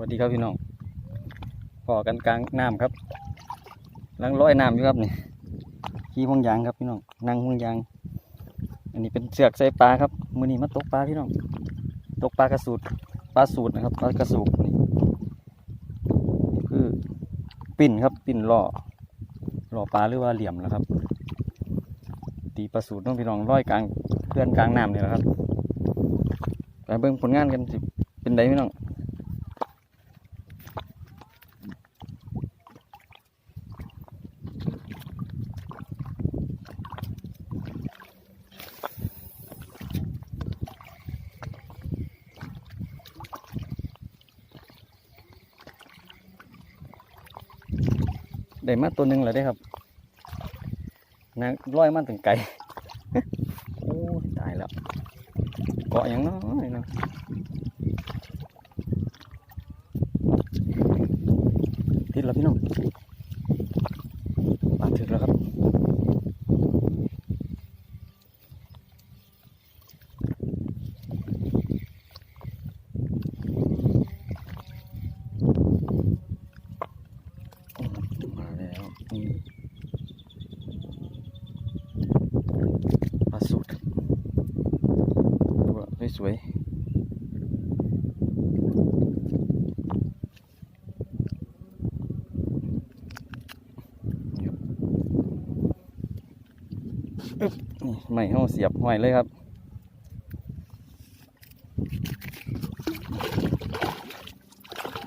วัสดีครับพี่น้องพอกันกลางน้ำครับลังร้อยน้ำอยู่ครับนี่ขี่ห่วงยางครับพี่น้องนั่งห่วงยาง อันนี้เป็นเสือกใส่ปลาครับมือนี้มาตกปลาพี่น้องตกปลากระสูดปลาสูดนะครับปลากระสูบนี่คือปิ่นครับปิ่นล่อล่อปลาหรือว่าเหลี่ยมนะครับ ตีปลาสูดน้องพี่น้องร้อยกลางเพื่อนกลางน้ำนี่แหละครับไปเบิ่งผลงานกันสิเป็นไดพี่น้อง ได้มาตัวหนึ่งเลยได้ครับนาร้อยมันถึงไกลโอ้ยตายแล้วเกาะอย่างน้อยเนาะติดแล้วพี่น้องปาถึงแล้วครับ มาแล้วนี่ปลาสูตรตัวสวยๆนี่ครับอึ๊บนี่ ไม่ห้าเสียบห้อยเลยครับ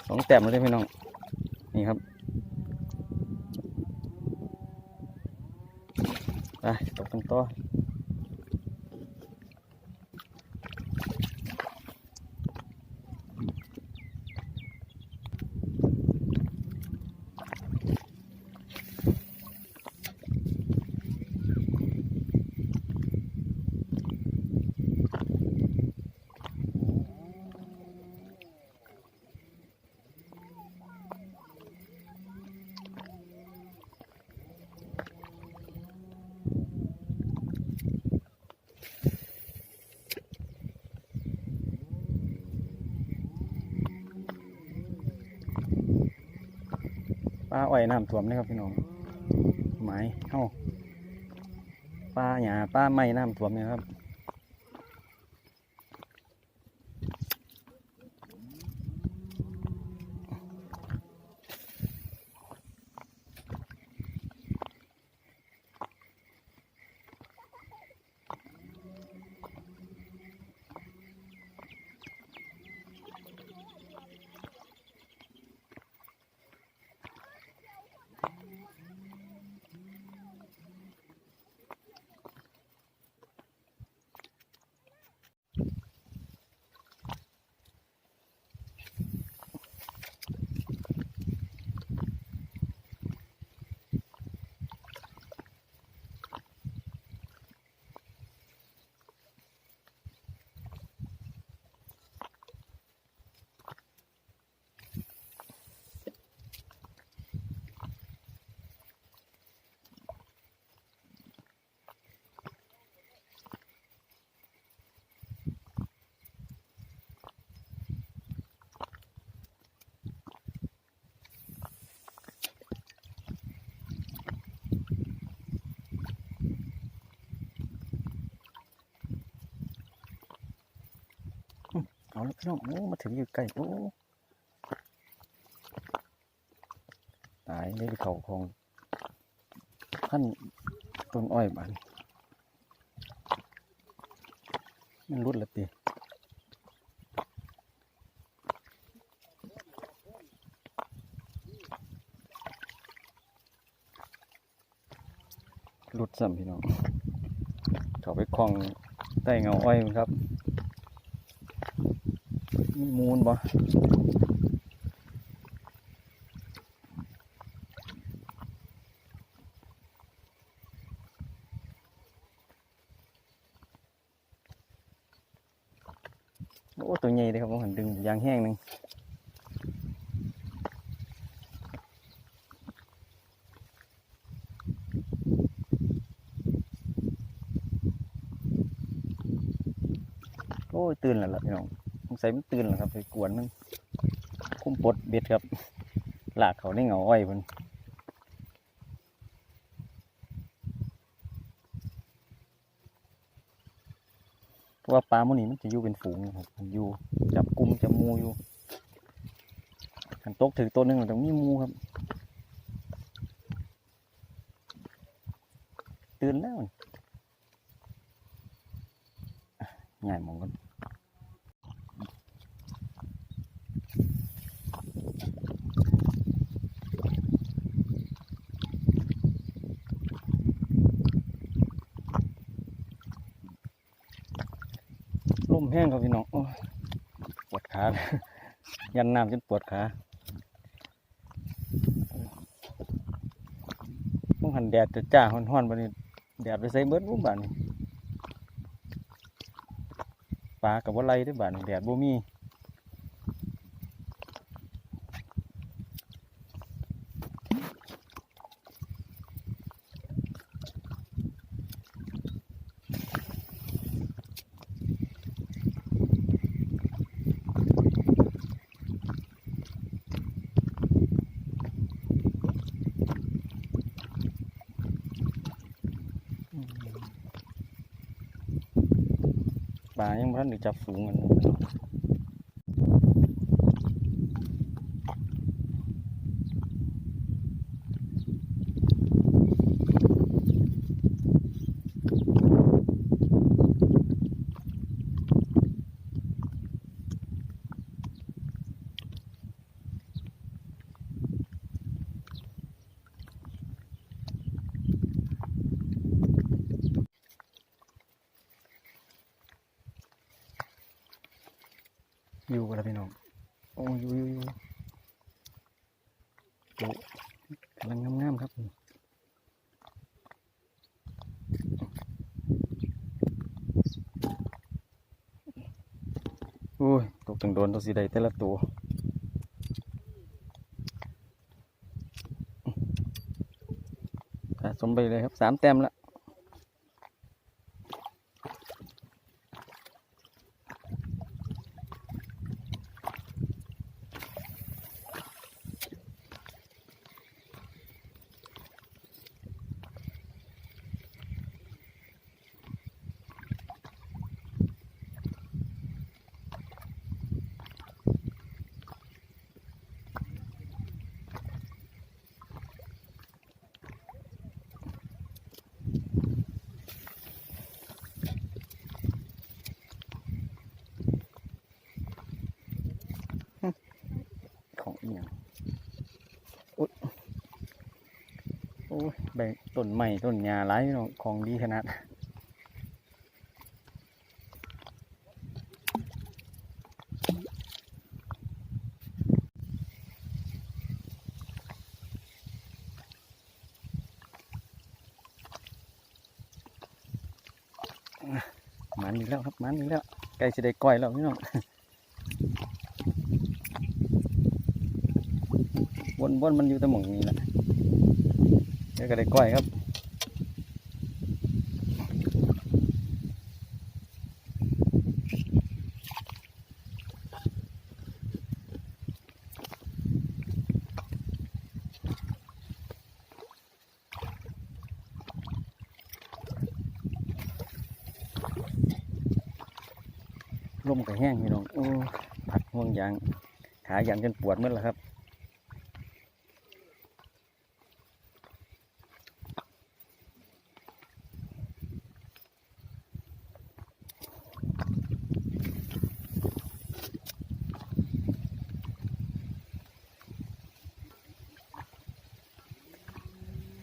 สองแต้มเลยพี่น้อง นี่ครับไปตกตรงต่อ อ้อยน้ำท่วมนะครับพี่น้องไม้เข้าป้าหยาป้าไม้น้ำท่วมนะครับ เอาละพี่น้องโอ้มาถึงอยู่ใกล้โอ้ตายเลยไปเขาของท่านต้นอ้อยบานมันรุดละตีรุดซ้ำพี่น้องเขาไปคลองใต้เงาอ้อยครับ มีมูลบ่โอ้ตัวใหญ่เลยครับผมเห็นดึงยางแห้งหนึ่งโอ้ยตื่นแล้วล่ะพี่น้องส งสัยมันตื่นแล้วครับ ไปกวนมันคุ้มปดเบ็ดครับหลากเขาในเงาอ้อยเพิ่นเพราะว่าปลาหมูนี่มันจะอยู่เป็นฝูงนะครับมันอยู่จับกลุ่มจับมูอยู่ขันตกถือตัวหนึ่งมันต้องมีมูครับตื่นแล้วง่ายมองกัน ลมแห้งครับพี่น้องอปวดขายันน้ำจนปวดขาต้องหันแดดจะจ้าห้อนๆบันนี้แดดไปใส่เบิดบุ้บานปลากับว่าไรได้อบานแดดบ่มี ปลายังบ่ทันได้จับฝูงกัน อยู่กันแล้วพี่น้องโอ้อยู่อยู่อยู่โอ้กำลังงามๆครับโอ้ยตกถึงโดนตัวสีใดแต่ละตัวสะสมไปเลยครับสามแต้มละข องอีหยังโอ๊ยโอ้ยใบต้นใหม่ต้นหญ้าหลายพี่น้องของดีขนาดมันอีกแล้วครับมันอีกแล้วใกล้จะได้ก้อยแล้วพี่น้อง วนวนมันอยู่แตะหมองนี้แหละเดี๋ยวก็ได้ก้อยครับลมก็แห้งพี่น้องโอ้ผัดห่วงยาง ขายันจนปวดหมดแล้วครับ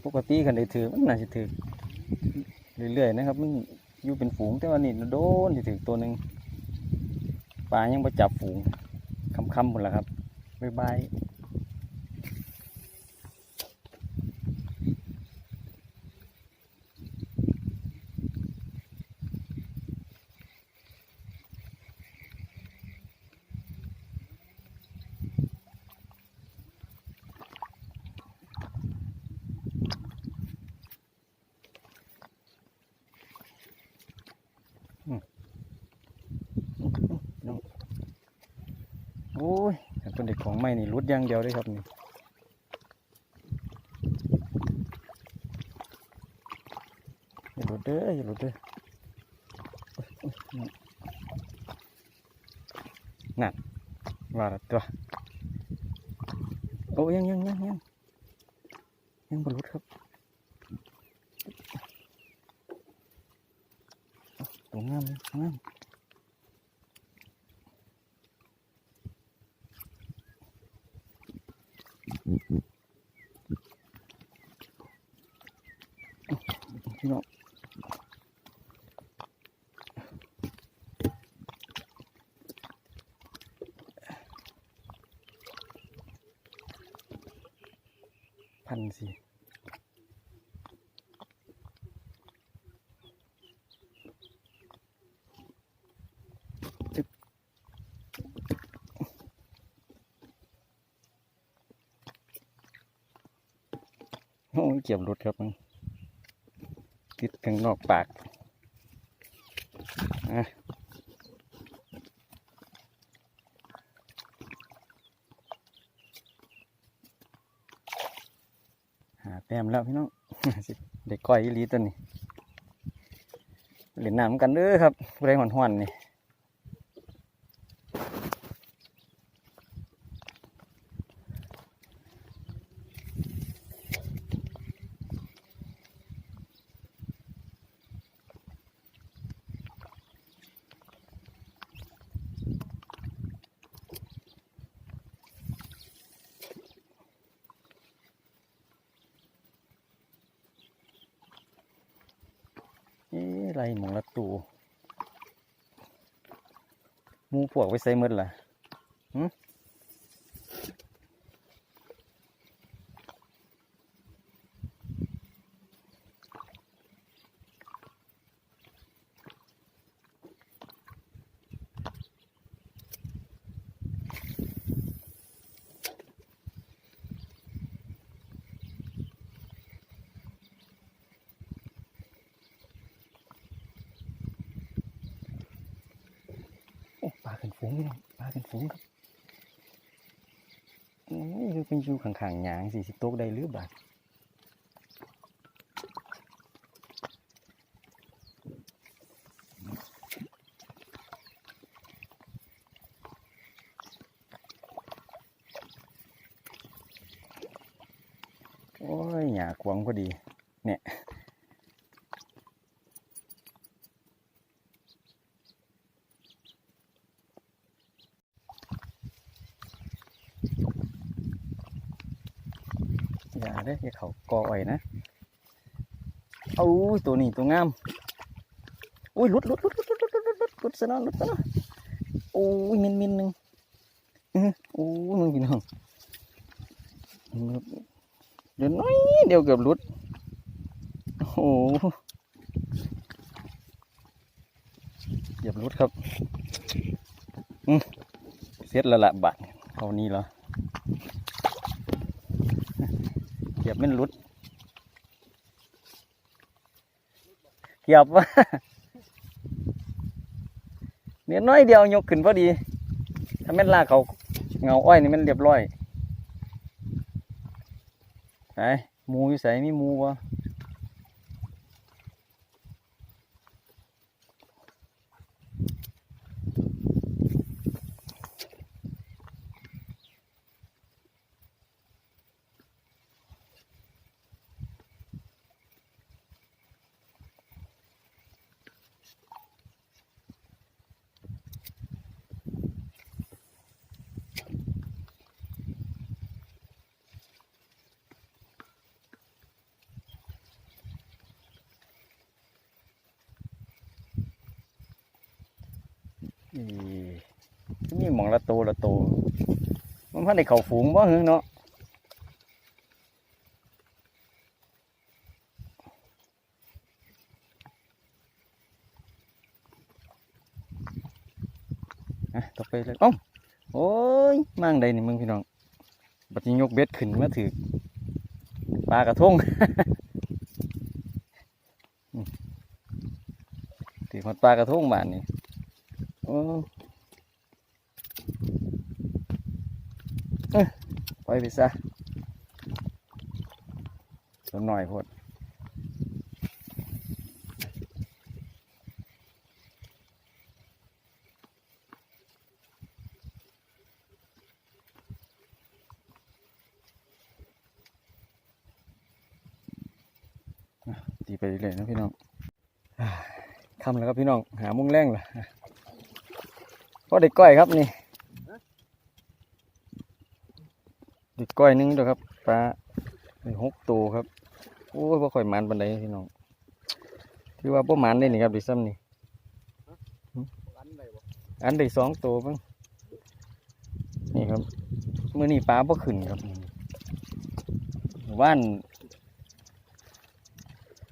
ปกติกันได้ถือมันน่าจะถือเรื่อยๆนะครับ มันอยู่เป็นฝูงแต่ว่านี่โดนจะถือตัวหนึ่งปลายังไปจับฝูงคำๆหมดแล้วครับบ๊ายบาย โอ้นเด็กของไม่นี่รุดย่างเดียวเลยครับนี่อย่าหลุดเด้ออย่าหลุดเด้อนั่นว่าและตัวโอ้ยังยังยังยังยังบรลุดครับตัวงามงาม พี่น้อง เกี่ยวรถครับมันติดข้างนอกปากอะหาแต้มแล้วพี่น้องเด็กก้อยอีลีตัวนี้เล่นน้ำกันเด้อครับผู้ใดหอนหอนๆนี่ ไรหมองละตูมูพวกไปใส่หมดล่ะหึ ฝูงพี่น้องปลาขึ้นฝูงครับโอ้ยเป็นอยู่ข้างๆหยางสี่สิบต๊กได้หรือบาดโอ้ยหยาขวางพอดี เนี่ย อย่า เด้อย่าเขากอไว้นะเอาตัวนี้ตัวงามอุ้ยลุดลุดลุดลุดลุดลุดลุดลุดหลุดซะนาะหลุดซะนาะโอ้ยมินมินหนึ่งอื้อโอ้ยมึงพี่น้องเดี๋ยวน้อยเดี๋ยวเกือบลุดโอ้โหเกือบลุดครับเสร็จแล้วละบาทเอานี้เหรอ เกียบ มันหลุดเกียบว่าเนี่ยน้อยเดียวยกขึ้นพอดี ถ้าแม่นลากเขาเงาอ้อยนี่มันเรียบร้อยไหนมูอยู่ใส่มีมูวะ อีนี่หมองละโตละโต มันพันในเขาฝูงบ่หึเนาะต่อไปเลยเอ้าโอ้ยมั่งใดนี่มึงพี่น้อง บัดนี้ยกเบ็ดขึ้นมาถือปลากระทงถือหอดปลากระทงบานนี่ อ้เอ้ยปล่อยไปซะตัวหน่อยพดตีไปเรื่อยๆนะพี่น้องอ่าค่ำแล้วครับพี่น้อง หามุ้งแรงล่ะ พอได้ก้อยครับนี่ได้ก้อยหนึงเด้วครับปลาหกตัวครับโอ้ยบ่ค่อยมันปานใดพี่น้องคือว่าบ่มันได้นี่ครับดิซ้ำนี่รันได้บ่อันได้สองตัวเพิ่งนี่ครับมื้อนี้ปลาบ่ขึ้นครับว่าน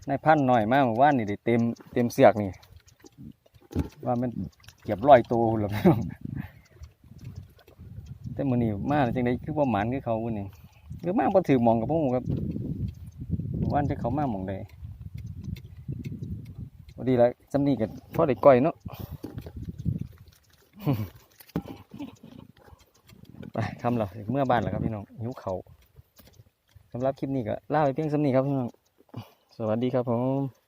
นายพันหน่อยมากว่านนี่ได้เต็มเต็มเสือกนี่ ว่ามัน เก็บร้อยตัวเล่ะพี่น้องแต่มื้อนี้มาจังไดคือบ่หมันคือเขาพุ่นนี่คือมาบ่ถือมองกับพวกผมครับว่านจะเขามาหมองใดพอดีแล้วจำนี้ก็พอได้ก้อยเนาะไปทำเหรอเมื่อบ้านแล้วครับพี่น้องหิวเขาสำหรับคลิปนี้ก็ล่าไปเพียงสำนี้ครับพี่น้องสวัสดีครับผม